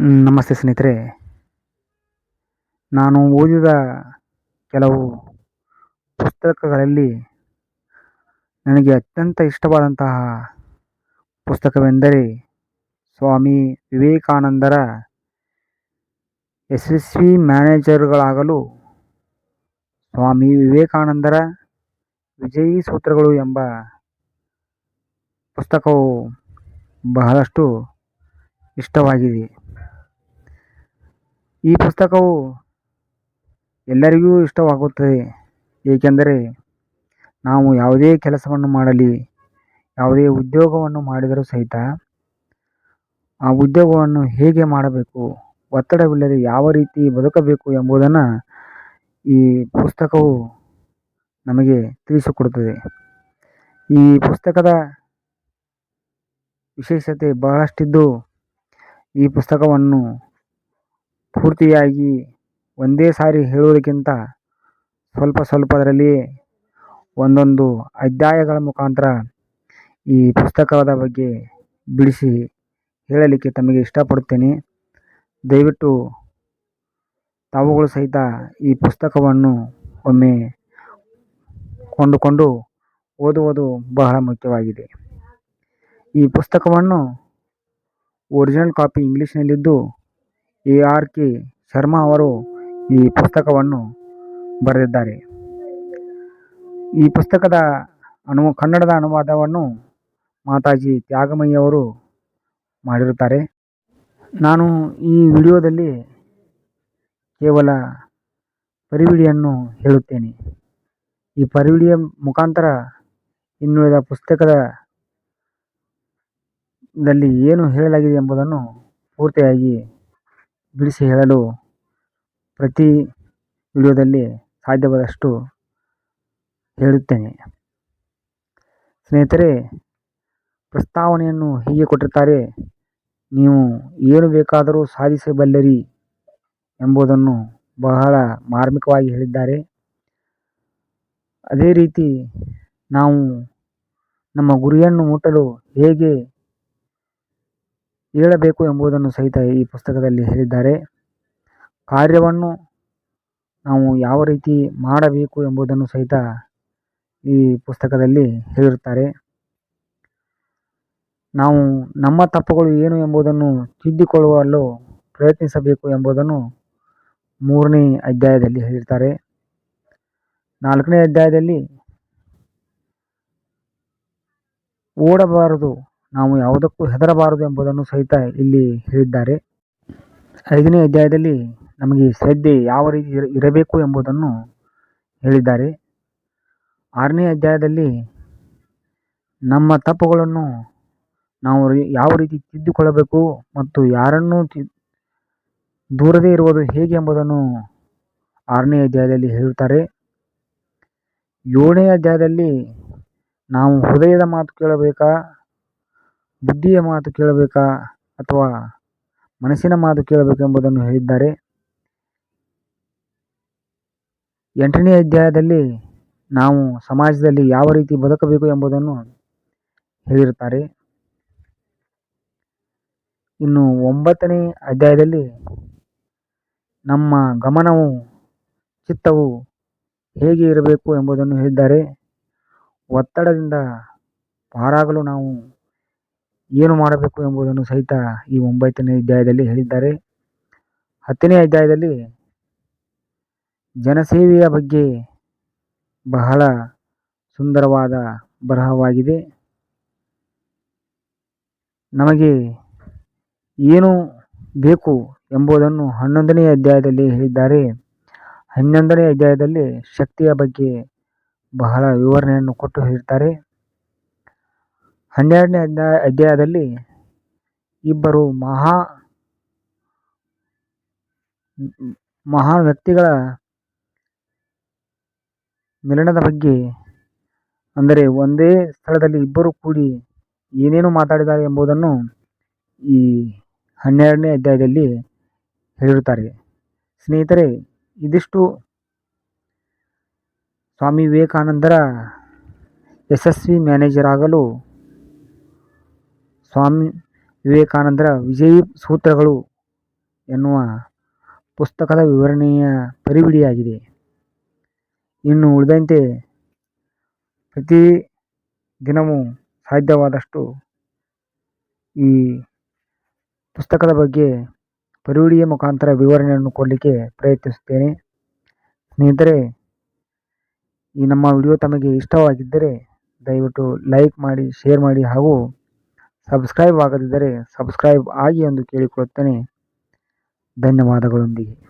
ನಮಸ್ತೆ ಸ್ನೇಹಿತರೆ. ನಾನು ಓದಿದ ಕೆಲವು ಪುಸ್ತಕಗಳಲ್ಲಿ ನನಗೆ ಅತ್ಯಂತ ಇಷ್ಟವಾದಂತಹ ಪುಸ್ತಕವೆಂದರೆ ಸ್ವಾಮಿ ವಿವೇಕಾನಂದರ ಯಶಸ್ವಿ ಮ್ಯಾನೇಜರ್ಗಳಾಗಲು ಸ್ವಾಮಿ ವಿವೇಕಾನಂದರ ವಿಜಯಿ ಸೂತ್ರಗಳು ಎಂಬ ಪುಸ್ತಕವು ಬಹಳಷ್ಟು ಇಷ್ಟವಾಗಿದೆ. ಈ ಪುಸ್ತಕವು ಎಲ್ಲರಿಗೂ ಇಷ್ಟವಾಗುತ್ತದೆ. ಏಕೆಂದರೆ ನಾವು ಯಾವುದೇ ಕೆಲಸವನ್ನು ಮಾಡಲಿ, ಯಾವುದೇ ಉದ್ಯೋಗವನ್ನು ಮಾಡಿದರೂ ಸಹಿತ ಆ ಉದ್ಯೋಗವನ್ನು ಹೇಗೆ ಮಾಡಬೇಕು, ಒತ್ತಡವಿಲ್ಲದೆ ಯಾವ ರೀತಿ ಬದುಕಬೇಕು ಎಂಬುದನ್ನು ಈ ಪುಸ್ತಕವು ನಮಗೆ ತಿಳಿಸಿಕೊಡುತ್ತದೆ. ಈ ಪುಸ್ತಕದ ವಿಶೇಷತೆ ಬಹಳಷ್ಟಿದ್ದು ಈ ಪುಸ್ತಕವನ್ನು ಪೂರ್ತಿಯಾಗಿ ಒಂದೇ ಸಾರಿ ಹೇಳುವುದಕ್ಕಿಂತ ಸ್ವಲ್ಪ ಸ್ವಲ್ಪದರಲ್ಲಿಯೇ ಒಂದೊಂದು ಅಧ್ಯಾಯಗಳ ಮುಖಾಂತರ ಈ ಪುಸ್ತಕದ ಬಗ್ಗೆ ಬಿಡಿಸಿ ಹೇಳಲಿಕ್ಕೆ ತಮಗೆ ಇಷ್ಟಪಡುತ್ತೇನೆ. ದಯವಿಟ್ಟು ತಾವುಗಳು ಸಹಿತ ಈ ಪುಸ್ತಕವನ್ನು ಒಮ್ಮೆ ಕೊಂಡುಕೊಂಡು ಓದುವುದು ಬಹಳ ಮುಖ್ಯವಾಗಿದೆ. ಈ ಪುಸ್ತಕವನ್ನು ಒರಿಜಿನಲ್ ಕಾಪಿ ಇಂಗ್ಲೀಷ್ನಲ್ಲಿದ್ದು ಎ ಆರ್ ಕೆ ಶರ್ಮಾ ಅವರು ಈ ಪುಸ್ತಕವನ್ನು ಬರೆದಿದ್ದಾರೆ. ಈ ಪುಸ್ತಕದ ಅನು ಕನ್ನಡದ ಅನುವಾದವನ್ನು ಮಾತಾಜಿ ತ್ಯಾಗಮಯ್ಯವರು ಮಾಡಿರುತ್ತಾರೆ. ನಾನು ಈ ವಿಡಿಯೋದಲ್ಲಿ ಕೇವಲ ಪರಿವಿಡಿಯನ್ನು ಹೇಳುತ್ತೇನೆ. ಈ ಪರಿವಿಡಿಯ ಮುಖಾಂತರ ಇನ್ನುಳಿದ ಪುಸ್ತಕದ ದಲ್ಲಿ ಏನು ಹೇಳಲಾಗಿದೆ ಎಂಬುದನ್ನು ಪೂರ್ತಿಯಾಗಿ ಬಿಡಿಸಿ ಹೇಳಲು ಪ್ರತಿ ವಿಡಿಯೋದಲ್ಲಿ ಸಾಧ್ಯವಾದಷ್ಟು ಹೇಳುತ್ತೇನೆ. ಸ್ನೇಹಿತರೆ, ಪ್ರಸ್ತಾವನೆಯನ್ನು ಹೀಗೆ ಕೊಟ್ಟಿರ್ತಾರೆ ನೀವು ಏನು ಬೇಕಾದರೂ ಸಾಧಿಸಬಲ್ಲರಿ ಎಂಬುದನ್ನು ಬಹಳ ಮಾರ್ಮಿಕವಾಗಿ ಹೇಳಿದ್ದಾರೆ. ಅದೇ ರೀತಿ ನಾವು ನಮ್ಮ ಗುರಿಯನ್ನು ಮುಟ್ಟಲು ಹೇಗೆ ಹೇಳಬೇಕು ಎಂಬುದನ್ನು ಸಹಿತ ಈ ಪುಸ್ತಕದಲ್ಲಿ ಹೇಳಿದ್ದಾರೆ. ಕಾರ್ಯವನ್ನು ನಾವು ಯಾವ ರೀತಿ ಮಾಡಬೇಕು ಎಂಬುದನ್ನು ಸಹಿತ ಈ ಪುಸ್ತಕದಲ್ಲಿ ಹೇಳಿರುತ್ತಾರೆ. ನಾವು ನಮ್ಮ ತಪ್ಪುಗಳು ಏನು ಎಂಬುದನ್ನು ತಿದ್ದಿಕೊಳ್ಳಲು ಪ್ರಯತ್ನಿಸಬೇಕು ಎಂಬುದನ್ನು ಮೂರನೇ ಅಧ್ಯಾಯದಲ್ಲಿ ಹೇಳಿರ್ತಾರೆ ನಾಲ್ಕನೇ ಅಧ್ಯಾಯದಲ್ಲಿ, ಓಡಬಾರದು ನಾವು ಯಾವುದಕ್ಕೂ ಹೆದರಬಾರದು ಎಂಬುದನ್ನು ಸಹಿತ ಇಲ್ಲಿ ಹೇಳಿದ್ದಾರೆ. ಐದನೇ ಅಧ್ಯಾಯದಲ್ಲಿ ನಮಗೆ ಶ್ರದ್ಧೆ ಯಾವ ರೀತಿ ಇರ, ಇರಬೇಕು ಎಂಬುದನ್ನು ಹೇಳಿದ್ದಾರೆ. ಆರನೇ ಅಧ್ಯಾಯದಲ್ಲಿ ನಮ್ಮ ತಪ್ಪುಗಳನ್ನು ನಾವು ಯಾವ ರೀತಿ ತಿದ್ದುಕೊಳ್ಳಬೇಕು ಮತ್ತು ಯಾರನ್ನು ದೂರದೇ ಇರುವುದು ಹೇಗೆ ಎಂಬುದನ್ನು ಆರನೇ ಅಧ್ಯಾಯದಲ್ಲಿ ಹೇಳುತ್ತಾರೆ. ಏಳನೇ ಅಧ್ಯಾಯದಲ್ಲಿ ನಾವು ಹೃದಯದ ಮಾತು ಕೇಳಬೇಕಾ? ಬುದ್ಧಿಯ ಮಾತು ಕೇಳಬೇಕಾ ಅಥವಾ ಮನಸ್ಸಿನ ಮಾತು ಕೇಳಬೇಕೆಂಬುದನ್ನು ಹೇಳಿದ್ದಾರೆ? ಎಂಟನೇ ಅಧ್ಯಾಯದಲ್ಲಿ ನಾವು ಸಮಾಜದಲ್ಲಿ ಯಾವ ರೀತಿ ಬದುಕಬೇಕು ಎಂಬುದನ್ನು ಹೇಳಿರುತ್ತಾರೆ. ಇನ್ನು ಒಂಬತ್ತನೇ ಅಧ್ಯಾಯದಲ್ಲಿ ನಮ್ಮ ಗಮನವು ಚಿತ್ತವು ಹೇಗೆ ಇರಬೇಕು ಎಂಬುದನ್ನು ಹೇಳಿದ್ದಾರೆ. ಒತ್ತಡದಿಂದ ಪಾರಾಗಲು ನಾವು ಏನು ಮಾಡಬೇಕು ಎಂಬುದನ್ನು ಸಹಿತ ಈ ಒಂಬತ್ತನೇ ಅಧ್ಯಾಯದಲ್ಲಿ ಹೇಳಿದ್ದಾರೆ. ಹತ್ತನೇ ಅಧ್ಯಾಯದಲ್ಲಿ ಜನಸೇವೆಯ ಬಗ್ಗೆ ಬಹಳ ಸುಂದರವಾದ ಬರಹವಾಗಿದೆ. ನಮಗೆ ಏನು ಬೇಕು ಎಂಬುದನ್ನು ಹನ್ನೊಂದನೇ ಅಧ್ಯಾಯದಲ್ಲಿ ಹೇಳಿದ್ದಾರೆ. ಹನ್ನೊಂದನೇ ಅಧ್ಯಾಯದಲ್ಲಿ ಶಕ್ತಿಯ ಬಗ್ಗೆ ಬಹಳ ವಿವರಣೆಯನ್ನು ಕೊಟ್ಟು ಹೇಳಿರ್ತಾರೆ ಹನ್ನೆರಡನೇ ಅಧ್ಯಾಯ ಅಧ್ಯಾಯದಲ್ಲಿ ಇಬ್ಬರು ಮಹಾ ಮಹಾನ್ ವ್ಯಕ್ತಿಗಳ ಮಿಲನದ ಬಗ್ಗೆ ಅಂದರೆ ಒಂದೇ ಸ್ಥಳದಲ್ಲಿ ಇಬ್ಬರು ಕೂಡಿ ಏನೇನು ಮಾತಾಡಿದ್ದಾರೆ ಎಂಬುದನ್ನು ಈ ಹನ್ನೆರಡನೇ ಅಧ್ಯಾಯದಲ್ಲಿ ಹೇಳಿರುತ್ತಾರೆ. ಸ್ನೇಹಿತರೆ, ಇದಿಷ್ಟು. ಸ್ವಾಮಿ ವಿವೇಕಾನಂದರ ಯಶಸ್ವಿ ಮ್ಯಾನೇಜರ್ ಆಗಲು ಸ್ವಾಮಿ ವಿವೇಕಾನಂದರ ವಿಜಯ ಸೂತ್ರಗಳು ಎನ್ನುವ ಪುಸ್ತಕದ ವಿವರಣೆಯ ಪರಿವಿಡಿಯಾಗಿದೆ. ಇನ್ನು ಉಳಿದಂತೆ ಪ್ರತಿ ದಿನವೂ ಸಾಧ್ಯವಾದಷ್ಟು ಈ ಪುಸ್ತಕದ ಬಗ್ಗೆ ಪರಿವಿಡಿಯ ಮುಖಾಂತರ ವಿವರಣೆಯನ್ನು ಕೊಡಲಿಕ್ಕೆ ಪ್ರಯತ್ನಿಸುತ್ತೇನೆ. ಸ್ನೇಹಿತರೆ, ಈ ನಮ್ಮ ವಿಡಿಯೋ ತಮಗೆ ಇಷ್ಟವಾಗಿದ್ದರೆ ದಯವಿಟ್ಟು ಲೈಕ್ ಮಾಡಿ, ಶೇರ್ ಮಾಡಿ ಹಾಗೂ ಸಬ್ಸ್ಕ್ರೈಬ್ ಆಗದಿದ್ದರೆ ಸಬ್ಸ್ಕ್ರೈಬ್ ಆಗಿ ಎಂದು ಕೇಳಿಕೊಳ್ಳುತ್ತೇನೆ. ಧನ್ಯವಾದಗಳೊಂದಿಗೆ.